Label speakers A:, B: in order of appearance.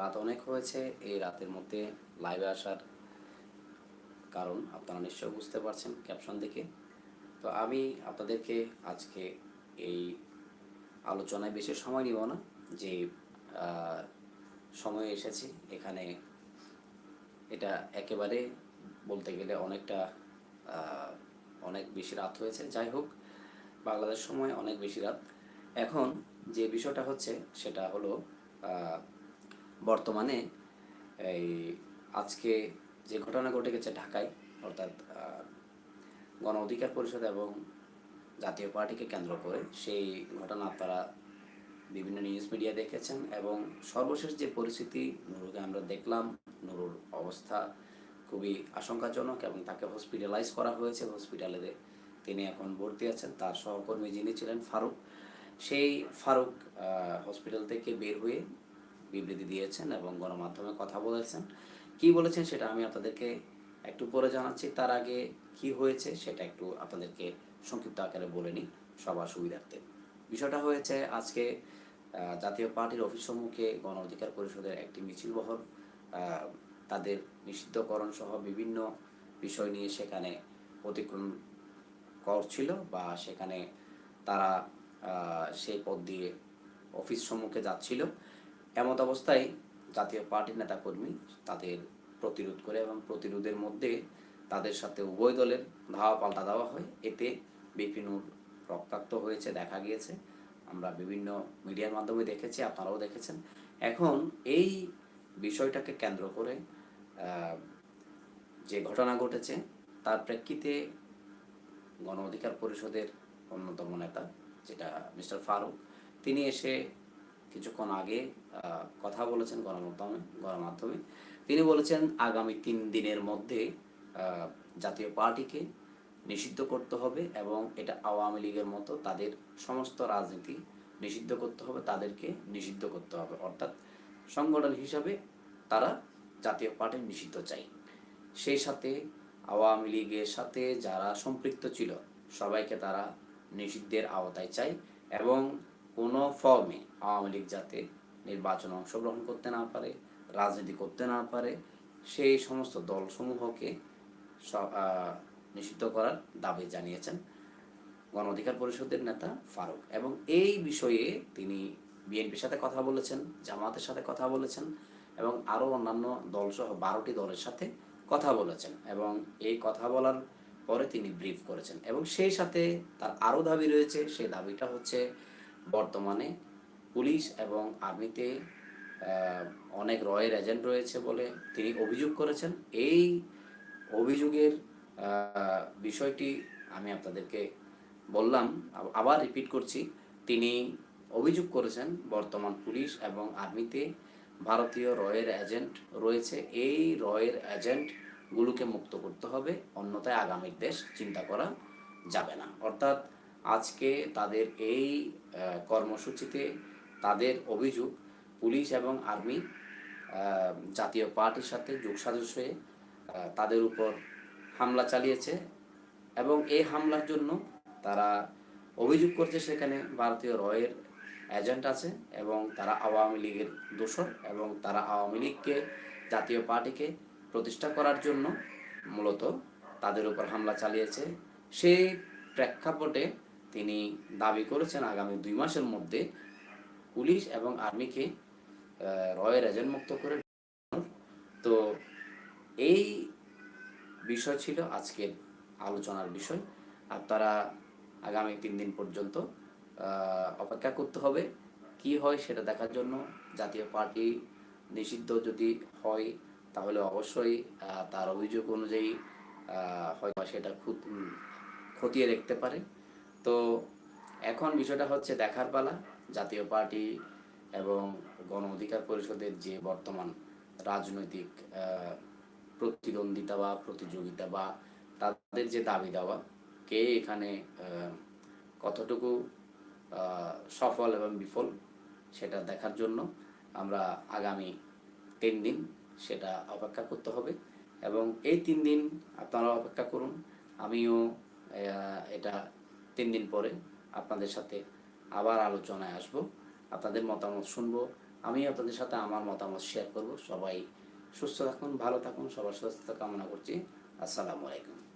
A: রাত অনেক হয়েছে, এই রাতের মধ্যে লাইভে আসার কারণ আপনারা নিশ্চয়ই বুঝতে পারছেন ক্যাপশন দেখে। তো আমি আপনাদেরকে আজকে এই আলোচনায় বেশি সময় নিব না, যে সময় এসেছে, এখানে এটা একেবারে বলতে গেলে অনেকটা অনেক বেশি রাত হয়েছে। যাই হোক, বাংলাদেশ সময় অনেক বেশি রাত। এখন যে বিষয়টা হচ্ছে, সেটা হলো বর্তমানে এই আজকে যে ঘটনা ঘটে গেছে ঢাকায়, অর্থাৎ গণ অধিকার পরিষদ এবং জাতীয় পার্টিকে কেন্দ্র করে সেই ঘটনা আপনারা বিভিন্ন নিউজ মিডিয়া দেখেছেন এবং সর্বশেষ যে পরিস্থিতি নুরুকে আমরা দেখলাম, নুরুর অবস্থা খুবই আশঙ্কাজনক এবং তাকে হসপিটালাইজ করা হয়েছে। হসপিটালে তিনি এখন ভর্তি আছেন। তার সহকর্মী যিনি ছিলেন ফারুক, সেই ফারুক হসপিটাল থেকে বের হয়ে বিবৃতি দিয়েছেন এবং গণমাধ্যমে কথা বলেছেন। কি বলেছেন সেটা আমি আপনাদেরকে একটু পরে জানাচ্ছি। তার আগে কি হয়েছে সেটা একটু আপনাদেরকে সংক্ষিপ্ত আকারে বলে নিই সবার সুবিধার্থে। বিষয়টা হয়েছে আজকে জাতীয় পার্টির অফিস সম্মুখে গণ অধিকার পরিষদের একটি মিছিল বহর তাদের নিষিদ্ধকরণ সহ বিভিন্ন বিষয় নিয়ে সেখানে অতিক্রম করছিল বা সেখানে তারা সেই পথ দিয়ে অফিস সম্মুখে যাচ্ছিল। এমত অবস্থায় জাতীয় পার্টির নেতাকর্মী তাদের প্রতিরোধ করে এবং প্রতিরোধের মধ্যে তাদের সাথে উভয় দলের ধাওয়া পাল্টা দেওয়া হয়। এতে বিপিনুর রক্তাক্ত হয়েছে, দেখা গিয়েছে। আমরা বিভিন্ন মিডিয়ার মাধ্যমে দেখেছি, আপনারাও দেখেছেন। এখন এই বিষয়টাকে কেন্দ্র করে যে ঘটনা ঘটেছে, তার প্রেক্ষিতে গণ অধিকার পরিষদের অন্যতম নেতা, যেটা মিস্টার ফারুক, তিনি এসে কিছুক্ষণ আগে কথা বলেছেন গণমাধ্যমে গণমাধ্যমে। তিনি বলেছেন, আগামী তিন দিনের মধ্যে জাতীয় পার্টিকে নিষিদ্ধ করতে হবে এবং এটা আওয়ামী লীগের মতো তাদের সমস্ত রাজনীতি নিষিদ্ধ করতে হবে, তাদেরকে নিষিদ্ধ করতে হবে। অর্থাৎ সংগঠন হিসাবে তারা জাতীয় পার্টি নিষিদ্ধ চাই সেই সাথে আওয়ামী লীগের সাথে যারা সম্পৃক্ত ছিল, সবাইকে তারা নিষিদ্ধের আওতায় চাই এবং কোনো ফর্মে আওয়ামী লীগ যাতে নির্বাচনে অংশগ্রহণ করতে না পারে, রাজনীতি করতে না পারে, সেই সমস্ত দলসমূহকে নিষিদ্ধ করার দাবি জানিয়েছেন গণ অধিকার পরিষদের নেতা ফারুক। এবং এই বিষয়ে তিনি বিএনপির সাথে কথা বলেছেন, জামাতের সাথে কথা বলেছেন এবং আরও অন্যান্য দলসহ বারোটি দলের সাথে কথা বলেছেন এবং এই কথা বলার পরে তিনি ব্রিফ করেছেন। এবং সেই সাথে তার আরও দাবি রয়েছে, সেই দাবিটা হচ্ছে বর্তমানে পুলিশ এবং আর্মিতে অনেক রয়ের এজেন্ট রয়েছে বলে তিনি অভিযোগ করেছেন। এই অভিযোগের বিষয়টি আমি আপনাদেরকে বললাম, আবার রিপিট করছি। তিনি অভিযোগ করেছেন, বর্তমান পুলিশ এবং আর্মিতে ভারতীয় রয়ের এজেন্ট রয়েছে। এই রয়ের এজেন্টগুলোকে মুক্ত করতে হবে, অন্যথায় আগামীর দেশ চিন্তা করা যাবে না। অর্থাৎ আজকে তাদের এই কর্মসূচিতে তাদের অভিযোগ পুলিশ এবং আর্মি জাতীয় পার্টির সাথে যোগসাজশ হয়ে তাদের উপর হামলা চালিয়েছে এবং এই হামলার জন্য তারা অভিযোগ করছে সেখানে ভারতীয় রয়ের এজেন্ট আছে এবং তারা আওয়ামী লীগের দোষর এবং তারা আওয়ামী লীগকে, জাতীয় পার্টিকে প্রতিষ্ঠা করার জন্য মূলত তাদের উপর হামলা চালিয়েছে। সেই প্রেক্ষাপটে তিনি দাবি করেছেন আগামী দুই মাসের মধ্যে পুলিশ এবং আর্মিকে রয়ের এজেন্ট মুক্ত করে তো এই বিষয় ছিল আজকের আলোচনার বিষয়। আপনারা আগামী তিন দিন পর্যন্ত অপেক্ষা করতে হবে। কি হয় সেটা দেখার জন্য জাতীয় পার্টি নিষিদ্ধ যদি হয়, তাহলে অবশ্যই তার অভিযোগ অনুযায়ী হয়তো সেটা খুত- খতিয়ে দেখতে পারে। তো এখন বিষয়টা হচ্ছে দেখার পালা, জাতীয় পার্টি এবং গণ অধিকার পরিষদের যে বর্তমান রাজনৈতিক প্রতিদ্বন্দ্বিতা বা প্রতিযোগিতা বা তাদের যে দাবি দেওয়া, কে এখানে কতটুকু সফল এবং বিফল সেটা দেখার জন্য আমরা আগামী তিন দিন সেটা অপেক্ষা করতে হবে এবং এই তিন দিন আপনারা অপেক্ষা করুন। আমিও এটা তিন দিন পরে আপনাদের সাথে আবার আলোচনায় আসব। আপনাদের মতামত শুনব। আমি আপনাদের সাথে আমার মতামত শেয়ার করব। সবাই সুস্থ থাকুন, ভালো থাকুন, সবার সুস্থতা কামনা করছি। আসসালামু আলাইকুম।